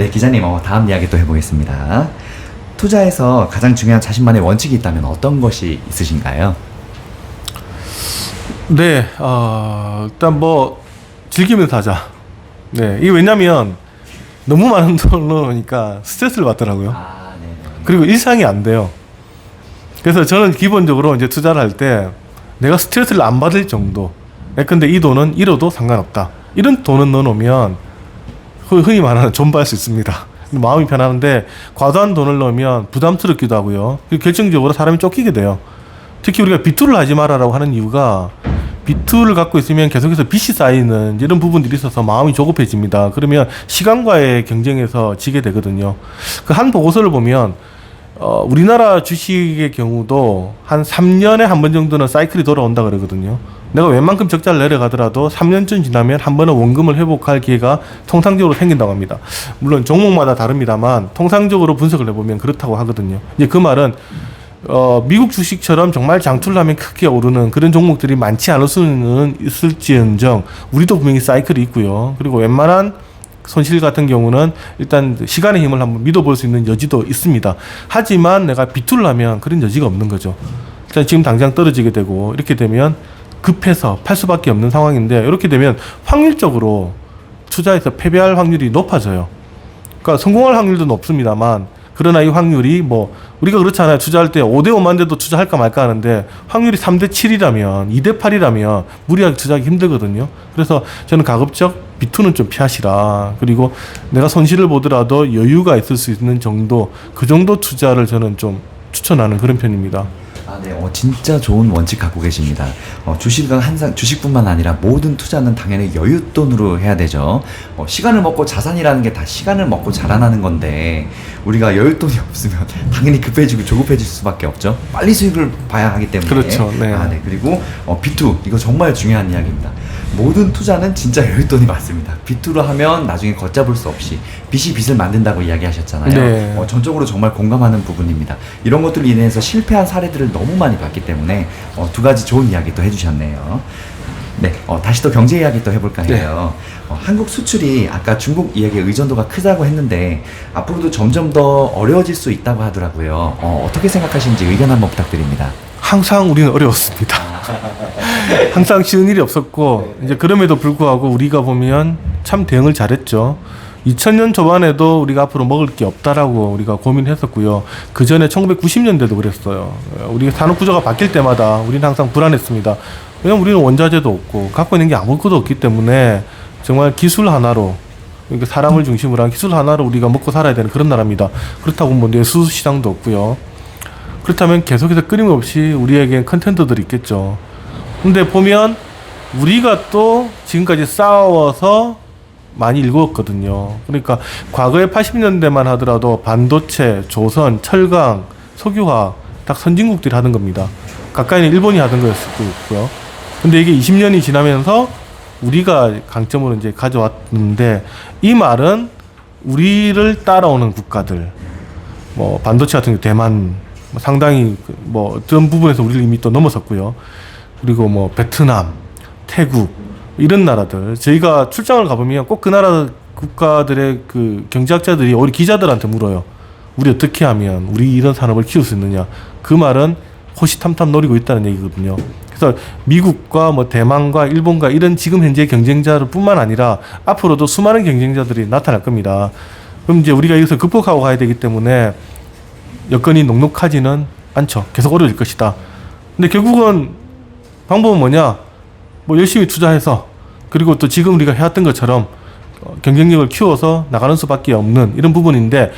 네, 기자님, 어, 다음 이야기 또 해보겠습니다. 투자에서 가장 중요한 자신만의 원칙이 있다면 어떤 것이 있으신가요? 네, 어, 일단 뭐 즐기면서 하자. 네, 이게 왜냐면 너무 많은 돈을 넣으니까 스트레스를 받더라고요. 아, 네. 그리고 일상이 안 돼요. 그래서 저는 기본적으로 이제 투자를 할 때 내가 스트레스를 안 받을 정도. 예, 근데 이 돈은 잃어도 상관없다. 이런 돈은 넣어놓으면 흔- 흔히 말하는 존버할 수 있습니다. 마음이 편하는데 과도한 돈을 넣으면 부담스럽기도 하고요. 그리고 결정적으로 사람이 쫓기게 돼요. 특히 우리가 비투를 하지 말아라고 하는 이유가 비투를 갖고 있으면 계속해서 빚이 쌓이는 이런 부분들이 있어서 마음이 조급해집니다. 그러면 시간과의 경쟁에서 지게 되거든요. 그 한 보고서를 보면 어, 우리나라 주식의 경우도 한 3년에 한 번 정도는 사이클이 돌아온다 그러거든요. 내가 웬만큼 적자를 내려가더라도 3년쯤 지나면 한 번은 원금을 회복할 기회가 통상적으로 생긴다고 합니다. 물론 종목마다 다릅니다만 통상적으로 분석을 해보면 그렇다고 하거든요. 이제 그 말은 어, 미국 주식처럼 정말 장투를 하면 크게 오르는 그런 종목들이 많지 않을 수는 있을지언정 우리도 분명히 사이클이 있고요. 그리고 웬만한 손실 같은 경우는 일단 시간의 힘을 한번 믿어볼 수 있는 여지도 있습니다. 하지만 내가 하면 그런 여지가 없는 거죠. 일단 지금 당장 떨어지게 되고 이렇게 되면 급해서 팔 수밖에 없는 상황인데 이렇게 되면 확률적으로 투자에서 패배할 확률이 높아져요. 그러니까 성공할 확률도 높습니다만 그러나 이 확률이 뭐 우리가 그렇잖아요. 투자할 때 5대 5만 돼도 투자할까 말까 하는데 확률이 3대 7이라면 2대 8이라면 무리하게 투자하기 힘들거든요. 그래서 저는 가급적 비투는 좀 피하시라. 그리고 내가 손실을 보더라도 여유가 있을 수 있는 정도 그 정도 투자를 저는 좀 추천하는 그런 편입니다. 아, 네. 어, 진짜 좋은 원칙 갖고 계십니다. 어, 주식은 항상 주식뿐만 아니라 모든 투자는 당연히 여윳돈으로 해야 되죠. 어, 시간을 먹고 자산이라는 게 다 시간을 먹고 자라나는 건데 우리가 여윳돈이 없으면 당연히 급해지고 조급해질 수밖에 없죠. 빨리 수익을 봐야 하기 때문에. 그렇죠. 네. 아, 네. 그리고 어, B2 이거 정말 중요한 이야기입니다. 모든 투자는 진짜 여윳돈이 맞습니다. B2로 하면 나중에 걷잡을 수 없이 빚이 빚을 만든다고 이야기하셨잖아요. 네. 어, 전적으로 정말 공감하는 부분입니다. 이런 것들로 인해서 실패한 사례들을 너무 많이 봤기 때문에 어, 두 가지 좋은 이야기 또 해주셨네요. 네, 어, 다시 또 경제 이야기 또 해볼까 해요. 어, 한국 수출이 아까 중국 이야기의 의존도가 크다고 했는데 앞으로도 점점 더 어려워질 수 있다고 하더라고요. 어, 어떻게 생각하시는지 의견 한번 부탁드립니다. 항상 우리는 어려웠습니다. 항상 쉬운 일이 없었고 이제 그럼에도 불구하고 우리가 보면 참 대응을 잘했죠. 2000년 초반에도 우리가 앞으로 먹을 게 없다라고 우리가 고민했었고요. 그 전에 1990년대도 그랬어요. 우리가 산업 구조가 바뀔 때마다 우리는 항상 불안했습니다. 왜냐면 우리는 원자재도 없고 갖고 있는 게 아무것도 없기 때문에 정말 기술 하나로 그러니까 사람을 중심으로 한 기술 하나로 우리가 먹고 살아야 되는 그런 나라입니다. 그렇다고 뭐 내수 시장도 없고요. 그렇다면 계속해서 끊임없이 우리에겐 컨텐츠들이 있겠죠. 근데 보면 우리가 또 지금까지 싸워서 많이 일구었거든요. 그러니까 과거에 80년대만 하더라도 반도체, 조선, 철강, 석유화 딱 선진국들이 하던 겁니다. 가까이는 일본이 하던 거였을 거고요. 근데 이게 20년이 지나면서 우리가 강점으로 이제 가져왔는데 이 말은 우리를 따라오는 국가들 뭐 반도체 같은 경우 대만 뭐 상당히 그뭐 어떤 부분에서 우리를 이미 또 넘어섰고요. 그리고 뭐 베트남, 태국 이런 나라들 저희가 출장을 가보면 꼭 그 나라 국가들의 그 경제학자들이 우리 기자들한테 물어요. 우리 어떻게 하면 우리 이런 산업을 키울 수 있느냐. 그 말은 호시탐탐 노리고 있다는 얘기거든요. 그래서 미국과 뭐 대만과 일본과 이런 지금 현재 경쟁자들뿐만 아니라 앞으로도 수많은 경쟁자들이 나타날 겁니다. 그럼 이제 우리가 여기서 극복하고 가야 되기 때문에 여건이 녹록하지는 않죠. 계속 어려질 것이다. 근데 결국은 방법은 뭐냐? 뭐 열심히 투자해서 그리고 또 지금 우리가 해왔던 것처럼 어, 경쟁력을 키워서 나가는 수밖에 없는 이런 부분인데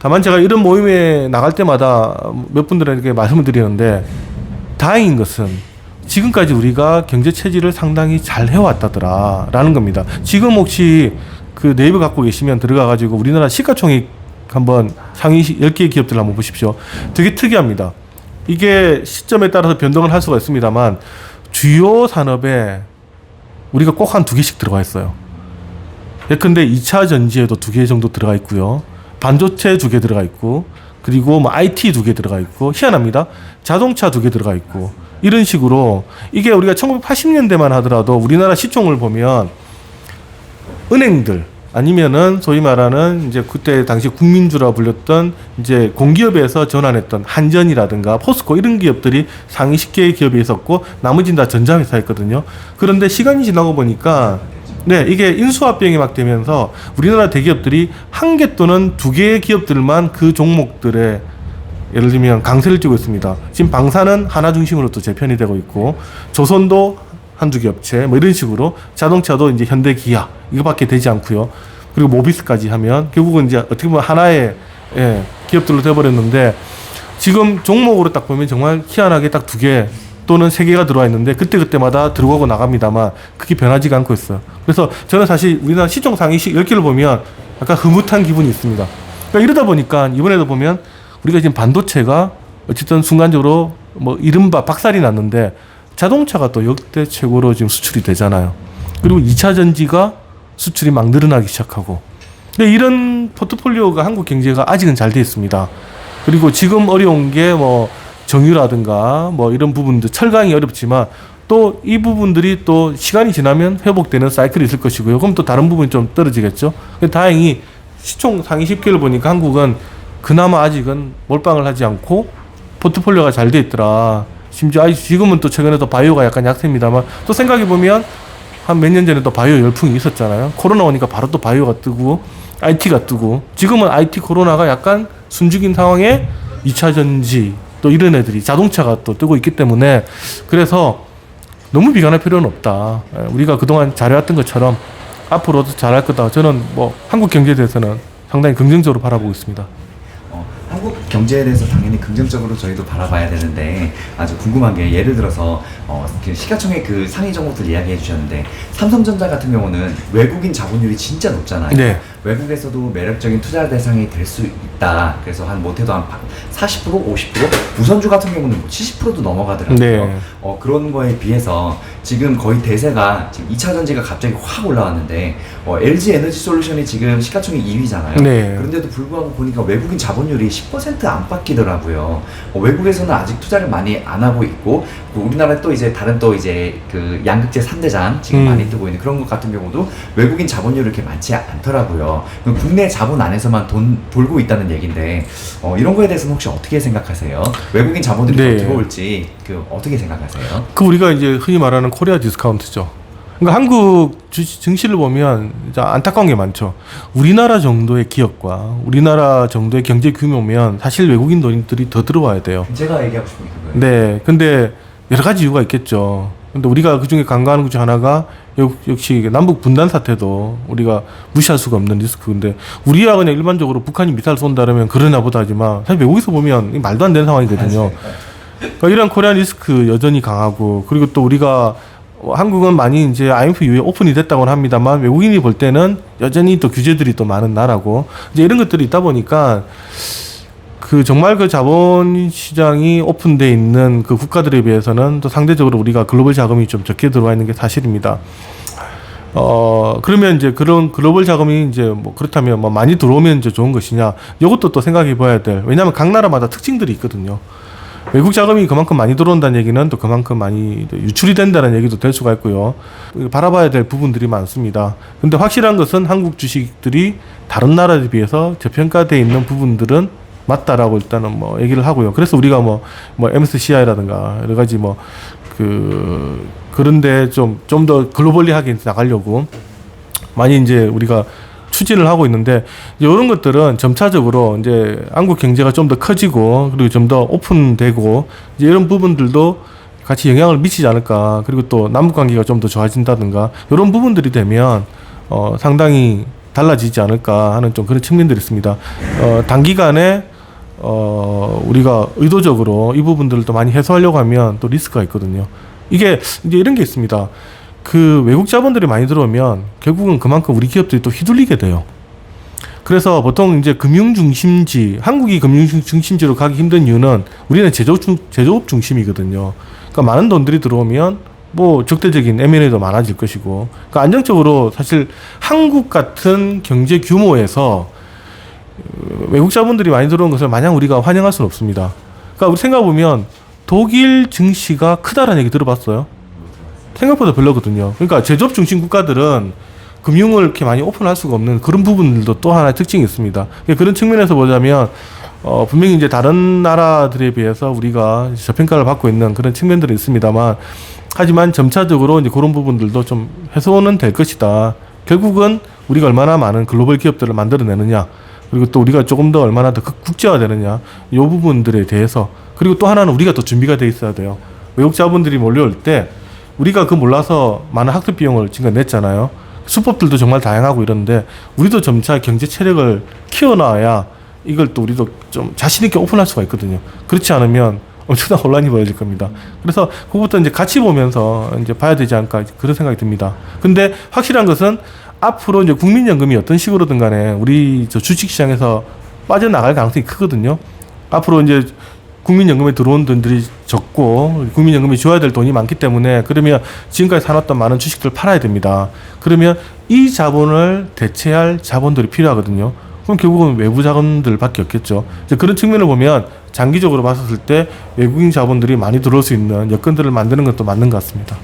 다만 제가 이런 모임에 나갈 때마다 몇 분들에게 말씀을 드리는데 다행인 것은 지금까지 우리가 경제 체질을 상당히 잘 해왔다더라라는 겁니다. 지금 혹시 그 네이버 갖고 계시면 들어가 가지고 우리나라 시가총액 한번 상위 10개 기업들 한번 보십시오. 되게 특이합니다. 이게 시점에 따라서 변동을 할 수가 있습니다만 주요 산업에 우리가 꼭 한 두 개씩 들어가 있어요. 예컨대 2차 전지에도 두 개 정도 들어가 있고요. 반도체 두 개 들어가 있고 그리고 뭐 IT 두 개 들어가 있고 희한합니다. 자동차 두 개 들어가 있고 이런 식으로 이게 우리가 1980년대만 하더라도 우리나라 시총을 보면 은행들 아니면은 소위 말하는 이제 그때 당시 국민주라 불렸던 이제 공기업에서 전환했던 한전이라든가 포스코 이런 기업들이 상위 10개의 기업이 있었고 나머지는 다 전자회사였거든요. 그런데 시간이 지나고 보니까 네, 이게 인수합병이 막 되면서 우리나라 대기업들이 한 개 또는 두 개의 기업들만 그 종목들에 예를 들면 강세를 띠고 있습니다. 지금 방사는 하나 중심으로 또 재편이 되고 있고 조선도 한두 개 업체 뭐 이런 식으로 자동차도 이제 현대 기아 이거밖에 되지 않고요. 그리고 모비스까지 하면 결국은 이제 어떻게 보면 하나의 예, 기업들로 돼버렸는데 지금 종목으로 딱 보면 정말 희한하게 딱 두 개 또는 세 개가 들어와 있는데 그때 그때마다 들어가고 나갑니다만 그게 변하지가 않고 있어요. 그래서 저는 사실 우리나라 시총 상위 10개를 보면 약간 흐뭇한 기분이 있습니다. 그러니까 이러다 보니까 이번에도 보면 우리가 지금 반도체가 어쨌든 순간적으로 뭐 이른바 박살이 났는데 자동차가 또 역대 최고로 지금 수출이 되잖아요. 그리고 2차 전지가 수출이 막 늘어나기 시작하고. 근데 이런 포트폴리오가 한국 경제가 아직은 잘 돼 있습니다. 그리고 지금 어려운 게 뭐 정유라든가 뭐 이런 부분들 철강이 어렵지만 또 이 부분들이 또 시간이 지나면 회복되는 사이클이 있을 것이고요. 그럼 또 다른 부분이 좀 떨어지겠죠. 다행히 시총 상위 10개를 보니까 한국은 그나마 아직은 몰빵을 하지 않고 포트폴리오가 잘 돼 있더라. 심지어 아직 지금은 또 최근에 도 바이오가 약간 약세입니다만 또 생각해 보면 한 몇 년 전에 또 바이오 열풍이 있었잖아요. 코로나 오니까 바로 또 바이오가 뜨고 IT가 뜨고 지금은 IT 코로나가 약간 숨죽인 상황에 2차 전지 또 이런 애들이 자동차가 또 뜨고 있기 때문에 그래서 너무 비관할 필요는 없다. 예, 우리가 그동안 잘해왔던 것처럼 앞으로도 잘할 거다. 저는 뭐 한국 경제에 대해서는 상당히 긍정적으로 바라보고 있습니다. 경제에 대해서 당연히 긍정적으로 저희도 바라봐야 되는데 아주 궁금한 게 예를 들어서 어, 그 시가총액 그 상위 종목들 이야기해 주셨는데 삼성전자 같은 경우는 외국인 자본율이 진짜 높잖아요. 네. 외국에서도 매력적인 투자 대상이 될 수 있다. 그래서 한 못해도 한 40% 50% 우선주 같은 경우는 뭐 70%도 넘어가더라고요. 네. 어, 그런 거에 비해서 지금 거의 대세가 지금 2차 전지가 갑자기 확 올라왔는데 어, LG 에너지 솔루션이 지금 시가총액 2위잖아요. 네. 그런데도 불구하고 보니까 외국인 자본율이 10% 안팎이더라고요. 어, 외국에서는 아직 투자를 많이 안 하고 있고 그 우리나라 또 이제 다른 또 이제 그 양극재 3대장 지금 음. 많이 뜨고 있는 그런 것 같은 경우도 외국인 자본율이 그렇게 많지 않더라고요. 그 국내 자본 안에서만 돈 벌고 있다는 얘긴데 어, 이런 거에 대해서는 혹시 어떻게 생각하세요? 외국인 자본들이 네. 더 들어올지 그 어떻게 생각하세요? 그 우리가 이제 흔히 말하는 코리아 디스카운트죠. 그러니까 한국 주식 증시를 보면 안타까운 게 많죠. 우리나라 정도의 기업과 우리나라 정도의 경제 규모면 사실 외국인 돈들이 더 들어와야 돼요. 제가 얘기하고 싶은 게 그거예요. 네, 근데 여러 가지 이유가 있겠죠. 근데 우리가 그 중에 간과하는 것 중 하나가 역- 역시 남북 분단 사태도 우리가 무시할 수가 없는 리스크인데 우리야 그냥 일반적으로 북한이 미사일 쏜다 그러면 그러나 보다 하지만 사실 외국에서 보면 말도 안 되는 상황이거든요. 그러니까 이런 코리안 리스크 여전히 강하고 그리고 또 우리가 어, 한국은 많이 이제 IMF 이후에 오픈이 됐다고는 합니다만 외국인이 볼 때는 여전히 또 규제들이 또 많은 나라고 이제 이런 것들이 있다 보니까 그 정말 그 자본 시장이 오픈돼 있는 그 국가들에 비해서는 또 상대적으로 우리가 글로벌 자금이 좀 적게 들어와 있는 게 사실입니다. 어 그러면 이제 그런 글로벌 자금이 이제 뭐 그렇다면 뭐 많이 들어오면 이제 좋은 것이냐 이것도 또 생각해 봐야 될 왜냐하면 각 나라마다 특징들이 있거든요. 외국 자금이 그만큼 많이 들어온다는 얘기는 또 그만큼 많이 유출이 된다는 얘기도 될 수가 있고요. 바라봐야 될 부분들이 많습니다. 근데 확실한 것은 한국 주식들이 다른 나라에 비해서 저평가돼 있는 부분들은 맞다라고 일단은 뭐 얘기를 하고요. 그래서 우리가 뭐, 뭐 MSCI라든가 여러 가지 뭐 그 그런데 좀 좀 더 글로벌리하게 나가려고 많이 이제 우리가 추진을 하고 있는데 이런 것들은 점차적으로 이제 한국 경제가 좀 더 커지고 그리고 좀 더 오픈되고 이런 부분들도 같이 영향을 미치지 않을까 그리고 또 남북 관계가 좀 더 좋아진다든가 이런 부분들이 되면 어 상당히 달라지지 않을까 하는 좀 그런 측면들이 있습니다. 어 단기간에 어 우리가 의도적으로 이 부분들을 또 많이 해소하려고 하면 또 리스크가 있거든요. 이게 이제 이런 게 있습니다. 그 외국 자본들이 많이 들어오면 결국은 그만큼 우리 기업들이 또 휘둘리게 돼요. 그래서 보통 이제 금융 중심지, 한국이 금융 중- 중심지로 가기 힘든 이유는 우리는 제조업, 중, 제조업 중심이거든요. 그러니까 많은 돈들이 들어오면 뭐 적대적인 M&A도 많아질 것이고, 그러니까 안정적으로 사실 한국 같은 경제 규모에서 어, 외국 자본들이 많이 들어온 것을 마냥 우리가 환영할 수는 없습니다. 그러니까 우리 생각해 보면 독일 증시가 크다라는 얘기 들어봤어요? 생각보다 별로거든요. 그러니까 제조업 중심 국가들은 금융을 이렇게 많이 오픈할 수가 없는 그런 부분들도 또 하나의 특징이 있습니다. 그런 측면에서 보자면 어, 분명히 이제 다른 나라들에 비해서 우리가 저평가를 받고 있는 그런 측면들이 있습니다만 하지만 점차적으로 이제 그런 부분들도 좀 해소는 될 것이다. 결국은 우리가 얼마나 많은 글로벌 기업들을 만들어내느냐 그리고 또 우리가 조금 더 얼마나 더 극- 국제화되느냐 이 부분들에 대해서 그리고 또 하나는 우리가 더 준비가 돼 있어야 돼요. 외국 자본들이 몰려올 때 우리가 그 몰라서 많은 학습 비용을 지금 냈잖아요. 수법들도 정말 다양하고 이런데 우리도 점차 경제 체력을 키워놔야 이걸 또 우리도 좀 자신 있게 오픈할 수가 있거든요. 그렇지 않으면 엄청난 혼란이 벌어질 겁니다. 그래서 그것부터 이제 같이 보면서 이제 봐야 되지 않을까 그런 생각이 듭니다. 근데 확실한 것은 앞으로 이제 국민연금이 어떤 식으로든 간에 우리 저 주식시장에서 빠져나갈 가능성이 크거든요. 앞으로 이제 국민연금에 들어온 돈들이 적고 국민연금이 줘야 될 돈이 많기 때문에 그러면 지금까지 사놨던 많은 주식들 팔아야 됩니다. 그러면 이 자본을 대체할 자본들이 필요하거든요. 그럼 결국은 외부 자본들밖에 없겠죠. 그런 측면을 보면 장기적으로 봤을 때 외국인 자본들이 많이 들어올 수 있는 여건들을 만드는 것도 맞는 것 같습니다.